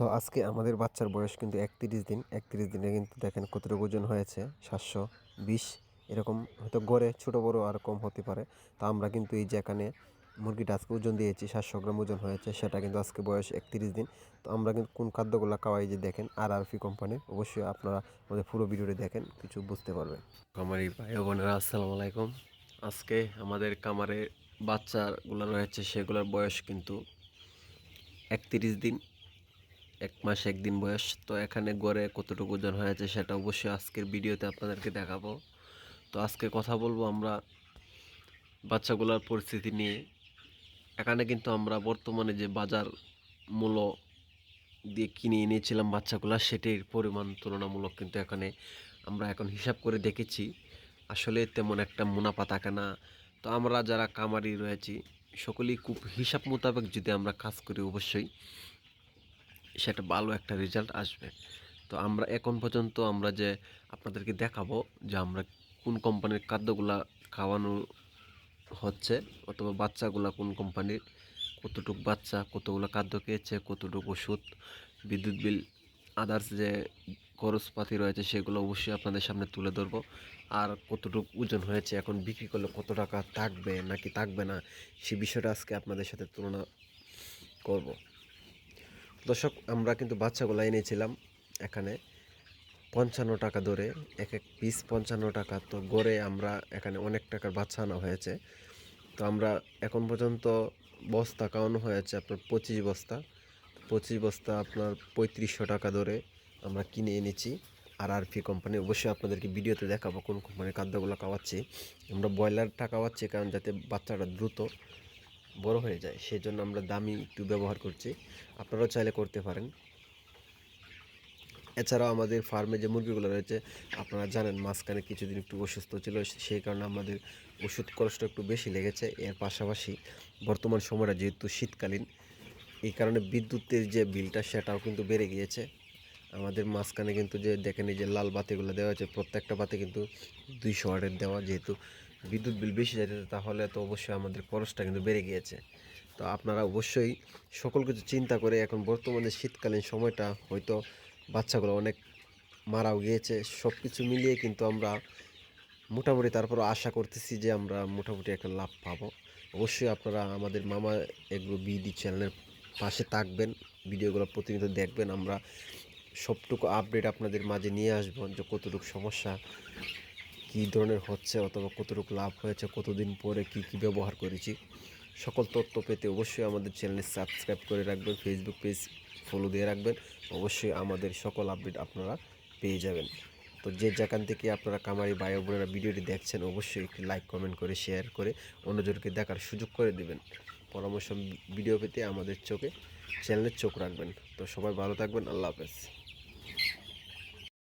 তো আজকে আমাদের বাচ্চার বয়স কিন্তু একত্রিশ দিন। একত্রিশ দিনে কিন্তু দেখেন কতটুকু ওজন হয়েছে? সাতশো বিশ। এরকম হয়তো গড়ে ছোটো, বড় আর কম হতে পারে। তা আমরা কিন্তু এই যেখানে মুরগিটা আজকে ওজন দিয়েছি, সাতশো গ্রাম ওজন হয়েছে, সেটা কিন্তু আজকে বয়স একত্রিশ দিন। তো আমরা কিন্তু কোন খাদ্যগুলো খাওয়াই যে দেখেন আর আর পি কোম্পানির অবশ্যই আপনারা আমাদের পুরো ভিডিওটি দেখেন, কিছু বুঝতে পারবেন। আমার এই ভাই বোনেরা আসসালামু আলাইকুম। আজকে আমাদের কামারে বাচ্চাগুলো রয়েছে, সেগুলোর বয়স কিন্তু একত্রিশ দিন। এক মাস একদিন বয়স, তো এখানে গড়ে কতটুকু ওজন হয়েছে সেটা অবশ্যই আজকের ভিডিওতে আপনাদেরকে দেখাবো। তো আজকে কথা বলব আমরা বাচ্চাগুলোর পরিস্থিতি নিয়ে। এখানে কিন্তু আমরা বর্তমানে যে বাজার মূল্য দিয়ে কিনে এনেছিলাম বাচ্চাগুলো, সেটির পরিমাণ তুলনামূলক কিন্তু এখানে আমরা এখন হিসাব করে দেখেছি। আসলে তেমন একটা মুনাফা থাকে না। তো আমরা যারা কামারি রয়েছি, সকলেই খুব হিসাব মোতাবেক যদি আমরা কাজ করি অবশ্যই। সেটা ভালো একটা রেজাল্ট আসবে। তো আমরা এখন পর্যন্ত আমরা যে আপনাদেরকে দেখাবো যে আমরা কোন কোম্পানির খাদ্যগুলা খাওয়ানো হচ্ছে অথবা বাচ্চাগুলা কোন কোম্পানির কতটুক বাচ্চা, কতগুলো খাদ্য খেয়েছে, কতটুকু ওষুধ, বিদ্যুৎ বিল আদার্স যে খরচপাতি রয়েছে সেগুলো অবশ্যই আপনাদের সামনে তুলে ধরবো। আর কতটুকু ওজন হয়েছে, এখন বিক্রি করলে কত টাকা থাকবে, নাকি থাকবে না, সে বিষয়টা আজকে আপনাদের সাথে তুলনা করব। দর্শক, আমরা কিন্তু বাচ্চাগুলো এনেছিলাম এখানে পঞ্চান্ন টাকা ধরে এক এক পিস পঞ্চান্ন টাকা। তো গড়ে আমরা এখানে অনেক টাকার বাচ্চা আনা হয়েছে। তো আমরা এখন পর্যন্ত বস্তা খাওয়ানো হয়েছে আপনার পঁচিশ বস্তা। পঁচিশ বস্তা আপনার পঁয়ত্রিশশো টাকা ধরে আমরা কিনে এনেছি। আর আর পি কোম্পানি, অবশ্যই আপনাদেরকে ভিডিওতে দেখাবো কোন কোম্পানির খাদ্যগুলো খাওয়াচ্ছি। আমরা ব্রয়লারটা খাওয়াচ্ছি কারণ যাতে বাচ্চাটা দ্রুত বড় হয়ে যায় সেই জন্য আমরা দামি একটু ব্যবহার করছি। আপনারাও চাইলে করতে পারেন। এছাড়াও আমাদের ফার্মে যে মুরগিগুলো রয়েছে, আপনারা জানেন মাঝখানে কিছুদিন একটু অসুস্থ ছিল সেই কারণে আমাদের ওষুধ খরচটা একটু বেশি লেগেছে। এর পাশাপাশি বর্তমান সময়টা যেহেতু শীতকালীন, এই কারণে বিদ্যুতের যে বিলটা, সেটাও কিন্তু বেড়ে গিয়েছে। আমাদের মাঝখানে কিন্তু যে, দেখেন এই যে লাল বাতিগুলো দেওয়া হয়েছে প্রত্যেকটা বাতি কিন্তু দুইশো ওয়াটের দেওয়া, যেহেতু বিদ্যুৎ বিল বেশি যেতে তাহলে তো অবশ্যই আমাদের খরচটা কিন্তু বেড়ে গিয়েছে। তো আপনারা অবশ্যই সকল কিছু চিন্তা করে এখন বর্তমানে শীতকালীন সময়টা হয়তো বাচ্চাগুলো অনেক মারাও গিয়েছে। সব কিছু মিলিয়ে কিন্তু আমরা মোটামুটি তারপর আশা করতেছি যে আমরা মোটামুটি একটা লাভ পাবো। অবশ্যই আপনারা আমাদের মামা এগুলো বিডি চ্যানেলের পাশে থাকবেন, ভিডিওগুলো প্রতিনিয়ত দেখবেন। আমরা সবটুকু আপডেট আপনাদের মাঝে নিয়ে আসব যে কতটুকু সমস্যা কী ধরনের হচ্ছে অথবা কতটুকু লাভ হয়েছে, কতদিন পরে কি কি ব্যবহার করেছি, সকল তথ্য পেতে অবশ্যই আমাদের চ্যানেলে সাবস্ক্রাইব করে রাখবেন ফেসবুক পেজ ফলো দিয়ে রাখবেন, অবশ্যই আমাদের সকল আপডেট আপনারা পেয়ে যাবেন। তো যে যেখান থেকে আপনারা কামারি বায়ু বোনেরা ভিডিওটি দেখছেন, অবশ্যই একটি লাইক কমেন্ট করে শেয়ার করে অন্যজনকে দেখার সুযোগ করে দেবেন। পরামর্শ ভিডিও পেতে আমাদের চোখে চ্যানেলের চোখ রাখবেন। তো সবাই ভালো থাকবেন, আল্লাহ হাফেজ।